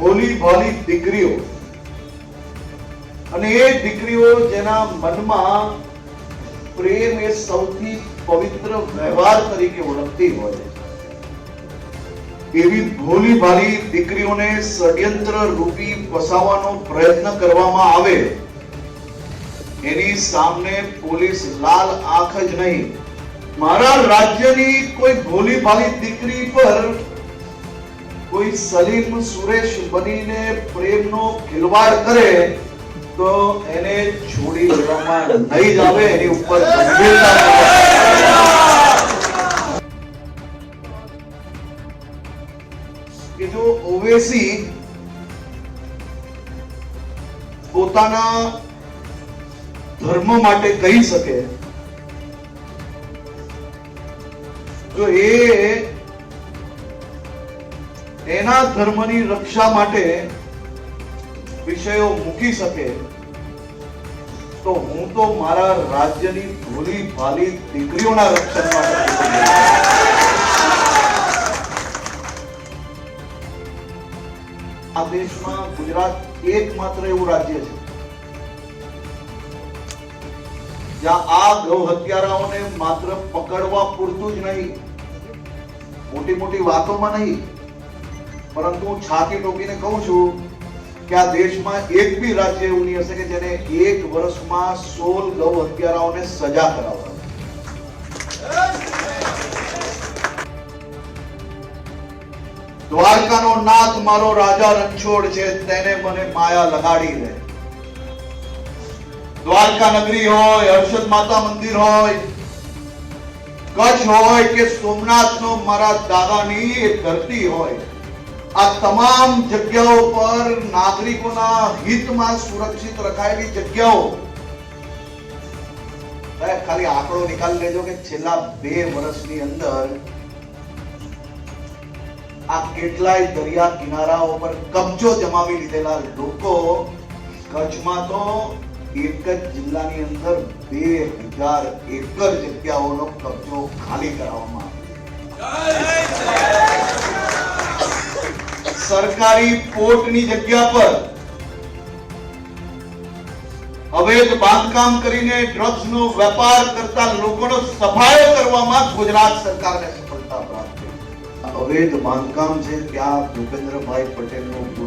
ભોલી ભોલી દીકરીઓ. અને એ દીકરીઓ જેના મનમાં પ્રેમ એ સૌથી પવિત્ર વ્યવહાર તરીકે ઓળખતી હોય એવી ભોલી ભાલી દીકરીઓને ષડયંત્ર રૂપી ફસાવવાનો પ્રયત્ન કરવામાં આવે, એની સામે પોલીસ લાલ આંખ જ નહીં. મારા રાજ્યની કોઈ ભોલી ભાલી દીકરી પર કોઈ સલીમ સુરેશ બનીને પ્રેમનો ખિલવાડ કરે, તો એને છોડી દેવામાં નહીં જ આવે, એની ઉપર કે જો ઓવેસી પોતાના ધર્મ માટે કહી શકે. તો એ એના ધર્મની રક્ષા માટે વિષયો મૂકી શકે, તો હું તો મારા રાજ્યની ભોલી ભાલી દીકરીઓના રક્ષણ માટે આ દેશમાં ગુજરાત એકમાત્ર એવું રાજ્ય છે, જ્યાં આ ગૌ હત્યારાઓને માત્ર પકડવા પૂરતું જ નહીં મોટી મોટી વાતોમાં નહીં પરંતુ છાતી ટોકીને કહું છું કે આ દેશમાં એક બી રાજ્ય એવું નહીં હશે કે જેને એક વર્ષમાં સોળ ગૌ હત્યારાઓને સજા કરાવવા. દ્વારકાનો નાથ મારો રાજા રણછોડ છે, તેને મને માયા લગાડી દે. દ્વારકા નગરી હોય, હર્ષદ માતા મંદિર હોય, કચ્છ હોય કે સોમનાથનો મારા દાદાની ધરતી હોય આ તમામ જગ્યાઓ પર નાગરિકોના હિતમાં સુરક્ષિત રખાયેલી જગ્યાઓ. ખાલી આંકડો નિકાલી લેજો કે છેલ્લા બે વર્ષની અંદર આ કેટલાય દરિયા કિનારાઓ પર કબજો જમાવી લીધેલા લોકો કચ્છમાં તો એક જ જિલ્લાની અંદર બે હજાર એકર જગ્યાઓનો કબજો ખાલી કરાવવામાં આવ્યો. સરકારી પોર્ટની જગ્યા પર અવૈધ બાંધકામ કરીને ડ્રગ્સનો વેપાર કરતા લોકોનો સફાયો કરવામાં ગુજરાત સરકારને સફળતા પ્રાપ્ત થઈ. અવૈધ બાંધકામ છે ત્યાં ભૂપેન્દ્રભાઈ પટેલનું